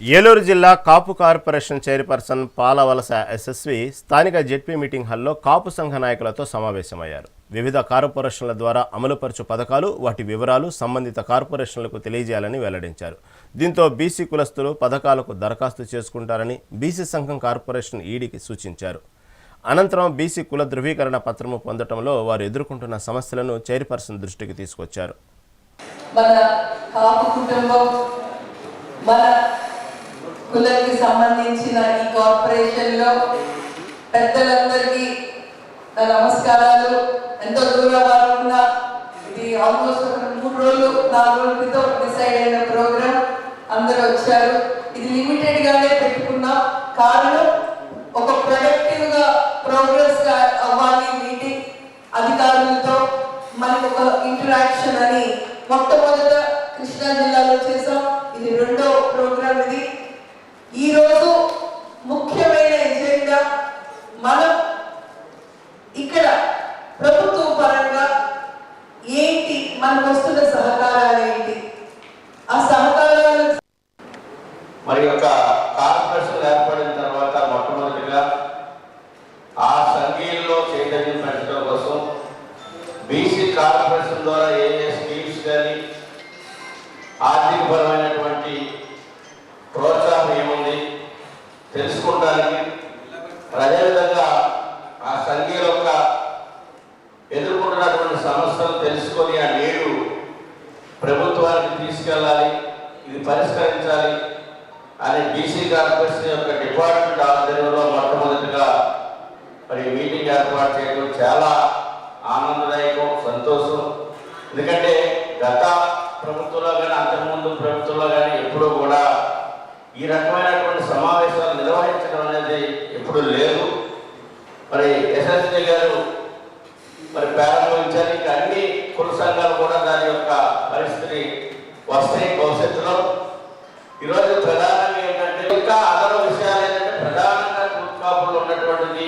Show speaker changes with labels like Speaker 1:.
Speaker 1: ఏలూరు జిల్లా Kapu corporation chairperson Palavalasa SSV స్థానిక ZP meeting హాల్లో కాపు సంఘ నాయకులతో సమావేశమయ్యారు. వివిధ కార్పొరేషన్ల ద్వారా అమలుపరచు పథకాలు వాటి వివరాలు సంబంధిత కార్పొరేషన్లకు తెలియజేయాలని వెల్లడించారు. దీంతో బీసీ కులస్తులు పథకాలకు దరఖాస్తు చేసుకుంటారని బీసీ సంఘం కార్పొరేషన్ ఈడీకి సూచించారు. అనంతరం బీసీ కుల ధృవీకరణ పత్రము పొందటంలో వారు ఎదుర్కొంటున్న సమస్యలను చైర్పర్సన్ దృష్టికి తీసుకొచ్చారు.
Speaker 2: మన కుటుంబం మన కులకి సంబంధించిన ఈ కార్పొరేషన్లో పెద్దలందరికీ నా నమస్కారాలు. ఎంతో దూరం వారు ఇది ఆల్మోస్ట్ ఒక మూడు రోజులు నాలుగు రోజుల క్రితం డిసైడ్ అయిన ప్రోగ్రామ్ అందరూ వచ్చారు. ఇది లిమిటెడ్ గానే పెట్టుకున్నాం కారణం ఒక ప్రొడక్టివ్గా ప్రోగ్రెస్ అవ్వాలి మీటింగ్ అధికారులతో. మనకు ఒక ఇంటరాక్షన్ అని మొట్టమొదట కృష్ణా జిల్లాలో చేసాం ఇది రెండో ప్రోగ్రామ్ ఇది. ఈరోజు ముఖ్యమైన ఎజెండా మనం ఇక్కడ ప్రభుత్వ పరంగా ఏంటి మనకు వస్తున్న సహకారాలు ఏంటి? ఆ సహకారాలు
Speaker 3: మరి యొక్క కార్పొరేషన్ మరి అదేవిధంగా ఆ సంఘీయుల యొక్క ఎదుర్కొంటున్నటువంటి సమస్యలు తెలుసుకొని ఆ నేడు ప్రభుత్వానికి తీసుకెళ్ళాలి ఇది పరిష్కరించాలి అని బీసీ కార్పొరేషన్ యొక్క డిపార్ట్మెంట్ ఆధ్వర్యంలో మొట్టమొదటిగా మరి మీటింగ్ ఏర్పాటు చేయడం చాలా ఆనందదాయకం సంతోషం. ఎందుకంటే గత ప్రభుత్వంలో కానీ అంతకుముందు ప్రభుత్వంలో కానీ ఎప్పుడూ కూడా ఈ రకమైన మరి ఎస్ఎస్జీ గారు మరి ప్రారంభించారు ఇంకా అన్ని కుల సంఘాలు కూడా దాని యొక్క పరిస్థితి వస్తాయి భవిష్యత్తులో. ఈరోజు ప్రధానంగా ఏంటంటే ఇంకా అదన విషయాలు ఏంటంటే ప్రధానంగా ఉన్నటువంటిది ఉన్నటువంటి